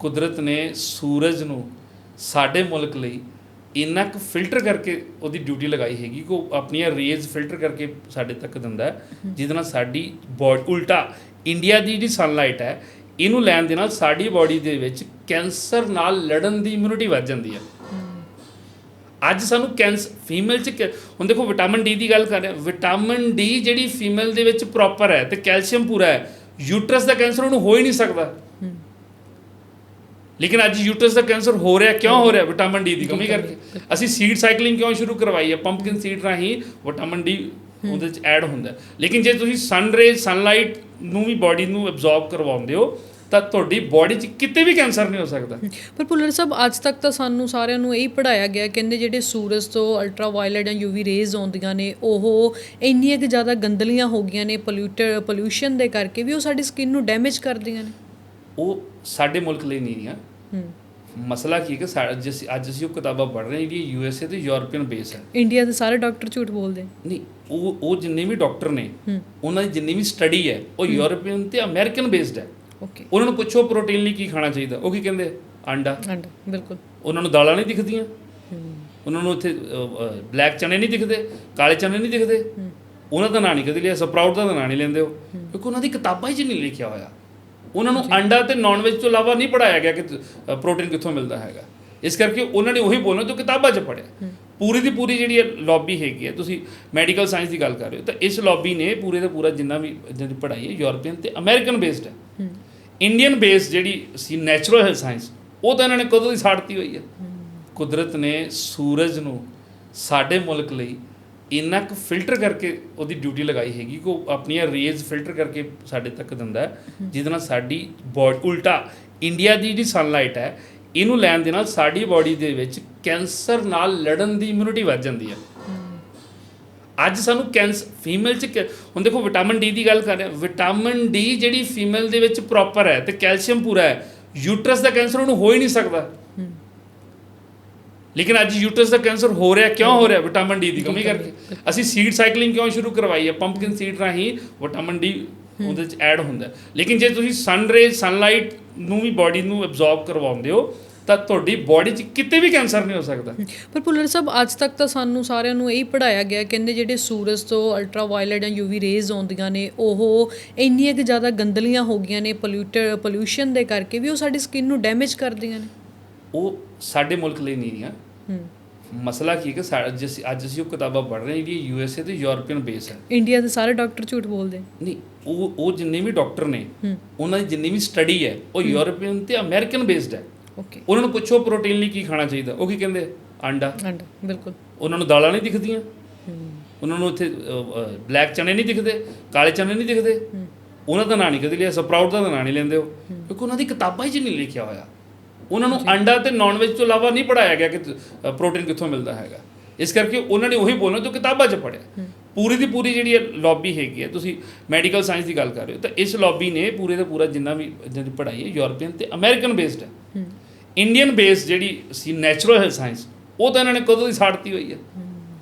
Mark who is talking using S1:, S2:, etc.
S1: ਕੁਦਰਤ ਨੇ ਸੂਰਜ ਨੂੰ ਸਾਡੇ ਮੁਲਕ ਲਈ ਇੰਨਾ ਕੁ ਫਿਲਟਰ ਕਰਕੇ ਉਹਦੀ ਡਿਊਟੀ ਲਗਾਈ ਹੈਗੀ ਕਿ ਉਹ ਆਪਣੀਆਂ ਰੇਜ਼ ਫਿਲਟਰ ਕਰਕੇ ਸਾਡੇ ਤੱਕ ਦਿੰਦਾ ਜਿਹਦੇ ਨਾਲ ਸਾਡੀ ਬੋਡੀ ਉਲਟਾ ਇੰਡੀਆ ਦੀ ਜਿਹੜੀ ਸਨਲਾਈਟ ਹੈ ਇਹਨੂੰ ਲੈਣ ਦੇ ਨਾਲ ਸਾਡੀ ਬਾਡੀ ਦੇ ਵਿੱਚ ਕੈਂਸਰ ਨਾਲ ਲੜਨ ਦੀ ਇਮਿਊਨਿਟੀ ਵੱਧ ਜਾਂਦੀ ਹੈ। ਅੱਜ ਸਾਨੂੰ ਕੈਂਸਰ ਫੀਮੇਲ ਚ ਹੁਣ ਦੇਖੋ ਵਿਟਾਮਿਨ ਡੀ ਦੀ ਗੱਲ ਕਰ ਰਹੇ ਵਿਟਾਮਿਨ ਡੀ ਜਿਹੜੀ ਫੀਮੇਲ ਦੇ ਵਿੱਚ ਪ੍ਰੋਪਰ ਹੈ ਤੇ ਕੈਲਸ਼ੀਅਮ ਪੂਰਾ ਹੈ ਯੂਟਰਸ ਦਾ ਕੈਂਸਰ ਉਹਨੂੰ ਹੋ ਹੀ ਨਹੀਂ ਸਕਦਾ। ਲੇਕਿਨ ਅੱਜ ਯੂਟਰਸ ਦਾ ਕੈਂਸਰ ਹੋ ਰਿਹਾ ਕਿਉਂ ਹੋ ਰਿਹਾ? ਵਿਟਾਮਿਨ ਡੀ ਦੀ ਕਮੀ ਕਰਕੇ। ਅਸੀਂ ਸੀਡ ਸਾਈਕਲਿੰਗ ਕਿਉਂ ਸ਼ੁਰੂ ਕਰਵਾਈ ਹੈ? ਪੰਪਕਿਨ ਸੀਡ ਰਾਹੀਂ ਵਿਟਾਮਿਨ ਡੀ ਉਹਦੇ ਵਿੱਚ ਐਡ ਹੁੰਦਾ ਹੈ। ਲੇਕਿਨ ਜੇ ਤੁਸੀਂ ਸਨ ਰੇ ਸਨਲਾਈਟ ਨੂੰ ਵੀ ਬਾਡੀ ਨੂੰ ਐਬਜ਼ੌਰਬ ਕਰਵਾਉਂਦੇ ਹੋ ਤਾਂ ਤੁਹਾਡੀ ਬਾਡੀ 'ਚ ਕਿਤੇ ਵੀ ਕੈਂਸਰ ਨਹੀਂ ਹੋ ਸਕਦਾ।
S2: ਪਰ ਭੁੱਲਰ ਸਾਹਿਬ ਅੱਜ ਤੱਕ ਤਾਂ ਸਾਨੂੰ ਸਾਰਿਆਂ ਨੂੰ ਇਹੀ ਪੜਾਇਆ ਗਿਆ ਕਹਿੰਦੇ ਜਿਹੜੇ ਸੂਰਜ ਤੋਂ ਅਲਟਰਾ ਵਾਇਲਟ ਜਾਂ ਯੂਵੀ ਰੇਜ਼ ਆਉਂਦੀਆਂ ਨੇ ਉਹ ਇੰਨੀਆਂ ਕਿ ਜ਼ਿਆਦਾ ਗੰਦਲੀਆਂ ਹੋ ਗਈਆਂ ਨੇ ਪੋਲਿਊਟਰ ਪੋਲਿਊਸ਼ਨ ਦੇ ਕਰਕੇ ਵੀ ਉਹ ਸਾਡੀ ਸਕਿਨ ਨੂੰ ਡੈਮੇਜ ਕਰਦੀਆਂ ਨੇ।
S1: ਉਹ ਸਾਡੇ ਮੁਲਕ ਲਈ ਨਹੀਂ ਰਹੀਆਂ।
S2: ਹੂੰ
S1: ਮਸਲਾ ਕੀ ਹੈ ਕਿ ਜਿਸ ਅੱਜ ਅਸੀਂ ਉਹ ਕਿਤਾਬਾਂ ਪੜ੍ਹ ਰਹੇ ਹਾਂ ਜਿਹੜੀ ਯੂਐਸਏ ਤੇ ਯੂਰਪੀਅਨ ਬੇਸ ਹੈ।
S2: ਇੰਡੀਆ ਦੇ ਸਾਰੇ ਡਾਕਟਰ ਝੂਠ ਬੋਲਦੇ।
S1: ਨਹੀਂ ਉਹ ਉਹ ਜਿੰਨੇ ਵੀ ਡਾਕਟਰ ਨੇ ਉਹਨਾਂ ਦੀ ਜਿੰਨੀ ਵੀ ਸਟੱਡੀ ਹੈ ਉਹ ਯੂਰਪੀਅਨ ਤੇ ਅਮਰੀਕਨ ਬੇਸਡ ਹੈ।
S2: ਓਕੇ।
S1: ਉਹਨਾਂ ਨੂੰ ਪੁੱਛੋ ਪ੍ਰੋਟੀਨ ਲਈ ਕੀ ਖਾਣਾ ਚਾਹੀਦਾ ਉਹ ਕੀ ਕਹਿੰਦੇ? ਆਂਡਾ
S2: ਅੰਡਾ ਬਿਲਕੁਲ।
S1: ਉਹਨਾਂ ਨੂੰ ਦਾਲਾਂ ਨਹੀਂ ਦਿਖਦੀਆਂ। ਉਹਨਾਂ ਨੂੰ ਉੱਥੇ ਬਲੈਕ ਚਨੇ ਨਹੀਂ ਦਿਖਦੇ ਕਾਲੇ ਚਨੇ ਨਹੀਂ ਦਿਖਦੇ। ਉਹਨਾਂ ਦਾ ਨਾਂ ਨਹੀਂ ਕਦੇ ਲਿਆ ਸਪਰਾਊਟ ਦਾ ਨਾਂ ਨਹੀਂ ਲੈਂਦੇ ਉਹ। ਕਿਉਂਕਿ ਉਹਨਾਂ ਦੀ ਕਿਤਾਬਾਂ 'ਚ ਨਹੀਂ ਲਿਖਿਆ ਹੋਇਆ। ਉਹਨਾਂ ਨੂੰ ਅੰਡਾ ਤੇ ਨਾਨ ਵੈਜ ਤੋਂ ਇਲਾਵਾ ਨਹੀਂ ਪੜਾਇਆ ਗਿਆ ਕਿ ਪ੍ਰੋਟੀਨ ਕਿੱਥੋਂ ਮਿਲਦਾ ਹੈਗਾ। ਇਸ ਕਰਕੇ ਉਹਨਾਂ ਨੇ ਉਹੀ ਬੋਲਣਾ ਜੋ ਕਿਤਾਬਾਂ 'ਚ ਪੜਿਆ ਪੂਰੀ ਦੀ ਪੂਰੀ ਜਿਹੜੀ ਲੌਬੀ ਹੈਗੀ ਹੈ ਤੁਸੀਂ ਮੈਡੀਕਲ ਸਾਇੰਸ ਦੀ ਗੱਲ ਕਰ ਰਹੇ ਹੋ ਤਾਂ ਇਸ ਲੌਬੀ ਨੇ ਪੂਰੇ ਦਾ ਪੂਰਾ ਜਿੰਨਾ ਵੀ ਜਿਹਦੀ ਪੜ੍ਹਾਈ ਹੈ ਯੂਰਪੀਅਨ ਤੇ ਅਮਰੀਕਨ ਬੇਸਡ ਹੈ।
S2: ਹੂੰ।
S1: ਇੰਡੀਅਨ ਬੇਸ ਜਿਹੜੀ ਸੀ ਨੈਚੁਰਲ ਹੈਲਥ ਸਾਇੰਸ ਉਹ ਤਾਂ ਇਹਨਾਂ ਨੇ ਕਦੋਂ ਦੀ ਸਾੜਤੀ ਹੋਈ ਹੈ। ਕੁਦਰਤ ਨੇ ਸੂਰਜ ਨੂੰ ਸਾਡੇ ਮੁਲਕ ਲਈ ਇੰਨਾ ਕੁ ਫਿਲਟਰ ਕਰਕੇ ਉਹਦੀ ਡਿਊਟੀ ਲਗਾਈ ਹੈਗੀ ਕਿ ਉਹ ਆਪਣੀਆਂ ਰੇਜ਼ ਫਿਲਟਰ ਕਰਕੇ ਸਾਡੇ ਤੱਕ ਦਿੰਦਾ ਜਿਹਦੇ ਨਾਲ ਸਾਡੀ ਬੋਡੀ ਉਲਟਾ ਇੰਡੀਆ ਦੀ ਜਿਹੜੀ ਸਨਲਾਈਟ ਹੈ ਇਹਨੂੰ ਲੈਣ ਦੇ ਨਾਲ ਸਾਡੀ ਬਾਡੀ ਦੇ ਵਿੱਚ ਕੈਂਸਰ ਨਾਲ ਲੜਨ ਦੀ ਇਮਿਊਨਿਟੀ ਵੱਧ ਜਾਂਦੀ ਹੈ। ਅੱਜ ਸਾਨੂੰ ਕੈਂਸਰ ਫੀਮੇਲ ਚ ਹੁਣ ਦੇਖੋ ਵਿਟਾਮਿਨ ਡੀ ਦੀ ਗੱਲ ਕਰ ਰਹੇ ਵਿਟਾਮਿਨ ਡੀ ਜਿਹੜੀ ਫੀਮੇਲ ਦੇ ਵਿੱਚ ਪ੍ਰੋਪਰ ਹੈ ਤੇ ਕੈਲਸ਼ੀਅਮ ਪੂਰਾ ਹੈ ਯੂਟਰਸ ਦਾ ਕੈਂਸਰ ਉਹਨੂੰ ਹੋ ਹੀ ਨਹੀਂ ਸਕਦਾ। ਲੇਕਿਨ ਅੱਜ ਯੂਟਰਸ ਦਾ ਕੈਂਸਰ ਹੋ ਰਿਹਾ ਕਿਉਂ ਹੋ ਰਿਹਾ? ਵਿਟਾਮਿਨ ਡੀ ਦੀ ਕਮੀ ਕਰਕੇ। ਅਸੀਂ ਸੀਡ ਸਾਈਕਲਿੰਗ ਕਿਉਂ ਸ਼ੁਰੂ ਕਰਵਾਈ ਹੈ? ਪੰਪਕਿਨ ਸੀਡ ਰਾਹੀਂ ਵਿਟਾਮਿਨ ਡੀ ਉਹਦੇ ਵਿੱਚ ਐਡ ਹੁੰਦਾ। ਲੇਕਿਨ ਜੇ ਤੁਸੀਂ ਸਨ ਰੇ ਸਨਲਾਈਟ ਨੂੰ ਵੀ ਬਾਡੀ ਨੂੰ ਐਬਜ਼ੌਰਬ ਕਰਵਾਉਂਦੇ ਹੋ ਤਾਂ ਤੁਹਾਡੀ ਬਾਡੀ 'ਚ ਕਿਤੇ ਵੀ ਕੈਂਸਰ ਨਹੀਂ ਹੋ ਸਕਦਾ।
S2: ਪਰ ਭੁੱਲਰ ਸਾਹਿਬ ਅੱਜ ਤੱਕ ਤਾਂ ਸਾਨੂੰ ਸਾਰਿਆਂ ਨੂੰ ਇਹੀ ਪੜਾਇਆ ਗਿਆ ਕਹਿੰਦੇ ਜਿਹੜੇ ਸੂਰਜ ਤੋਂ ਅਲਟਰਾ ਵਾਇਲਟ ਜਾਂ ਯੂਵੀ ਰੇਜ਼ ਆਉਂਦੀਆਂ ਨੇ ਉਹ ਇੰਨੀਆਂ ਕਿ ਜ਼ਿਆਦਾ ਗੰਦਲੀਆਂ ਹੋ ਗਈਆਂ ਨੇ ਪੋਲਿਊਟਰ ਪੋਲਿਊਸ਼ਨ ਦੇ ਕਰਕੇ ਵੀ ਉਹ ਸਾਡੀ ਸਕਿਨ ਨੂੰ ਡੈਮੇਜ ਕਰਦੀਆਂ ਨੇ।
S1: ਉਹ ਸਾਡੇ ਮੁਲਕ ਲਈ ਨਹੀਂ ਰਹੀਆਂ
S2: ਹੂੰ।
S1: ਮਸਲਾ ਕੀ ਹੈ ਕਿ ਜਿਸ ਅੱਜ ਅਸੀਂ ਉਹ ਕਿਤਾਬਾਂ ਪੜ੍ਹ ਰਹੇ ਹਾਂ ਜਿਹੜੀ ਯੂਐਸਏ ਤੇ ਯੂਰਪੀਅਨ ਬੇਸ ਹੈ।
S2: ਇੰਡੀਆ ਦੇ ਸਾਰੇ ਡਾਕਟਰ ਝੂਠ ਬੋਲਦੇ
S1: ਨਹੀਂ ਉਹ ਉਹ ਜਿੰਨੇ ਵੀ ਡਾਕਟਰ ਨੇ ਉਹਨਾਂ ਦੀ ਜਿੰਨੀ ਵੀ ਸਟੱਡੀ ਹੈ ਉਹ ਯੂਰਪੀਅਨ ਤੇ ਅਮਰੀਕਨ ਬੇਸਡ ਹੈ।
S2: ਓਕੇ।
S1: ਉਹਨਾਂ ਨੂੰ ਪੁੱਛੋ ਪ੍ਰੋਟੀਨ ਲਈ ਕੀ ਖਾਣਾ ਚਾਹੀਦਾ ਉਹ ਕੀ ਕਹਿੰਦੇ ਆਂਡਾ
S2: ਅੰਡਾ। ਬਿਲਕੁਲ।
S1: ਉਹਨਾਂ ਨੂੰ ਦਾਲਾਂ ਨਹੀਂ ਦਿਖਦੀਆਂ। ਉਹਨਾਂ ਨੂੰ ਉੱਥੇ ਬਲੈਕ ਚਨੇ ਨਹੀਂ ਦਿਖਦੇ ਕਾਲੇ ਚਨੇ ਨਹੀਂ ਦਿਖਦੇ। ਉਹਨਾਂ ਦਾ ਨਾਂ ਨਹੀਂ ਕਦੇ ਲਿਆ ਸਪਰਾਊਟ ਦਾ ਨਾਂ ਨਹੀਂ ਲੈਂਦੇ ਉਹ। ਕਿਉਂਕਿ ਉਹਨਾਂ ਦੀ ਕਿਤਾਬਾਂ 'ਚ ਨਹੀਂ ਲਿਖਿਆ ਹੋਇਆ। ਉਹਨਾਂ ਨੂੰ ਅੰਡਾ ਤੇ ਨਾਨ ਵੈਜ ਤੋਂ ਇਲਾਵਾ ਨਹੀਂ ਪੜਾਇਆ ਗਿਆ ਕਿ ਪ੍ਰੋਟੀਨ ਕਿੱਥੋਂ ਮਿਲਦਾ ਹੈਗਾ। ਇਸ ਕਰਕੇ ਉਹਨਾਂ ਨੇ ਉਹੀ ਬੋਲਣਾ ਜੋ ਕਿਤਾਬਾਂ 'ਚ ਪੜਿਆ ਪੂਰੀ ਦੀ ਪੂਰੀ ਜਿਹੜੀ ਲੌਬੀ ਹੈਗੀ ਹੈ ਤੁਸੀਂ ਮੈਡੀਕਲ ਸਾਇੰਸ ਦੀ ਗੱਲ ਕਰ ਰਹੇ ਹੋ ਤਾਂ ਇਸ ਲੌਬੀ ਨੇ ਪੂਰੇ ਦਾ ਪੂਰਾ ਜਿੰਨਾ ਵੀ ਜਿਹਦੀ ਪੜ੍ਹਾਈ ਹੈ ਯੂਰਪੀਅਨ ਤੇ ਅਮਰੀਕਨ ਬੇਸਡ ਹੈ।
S2: ਹੂੰ।
S1: ਇੰਡੀਅਨ ਬੇਸ ਜਿਹੜੀ ਸੀ ਨੈਚੁਰਲ ਹੈਲਥ ਸਾਇੰਸ ਉਹ ਤਾਂ ਇਹਨਾਂ ਨੇ ਕਦੋਂ ਦੀ ਸਾੜਤੀ ਹੋਈ ਹੈ।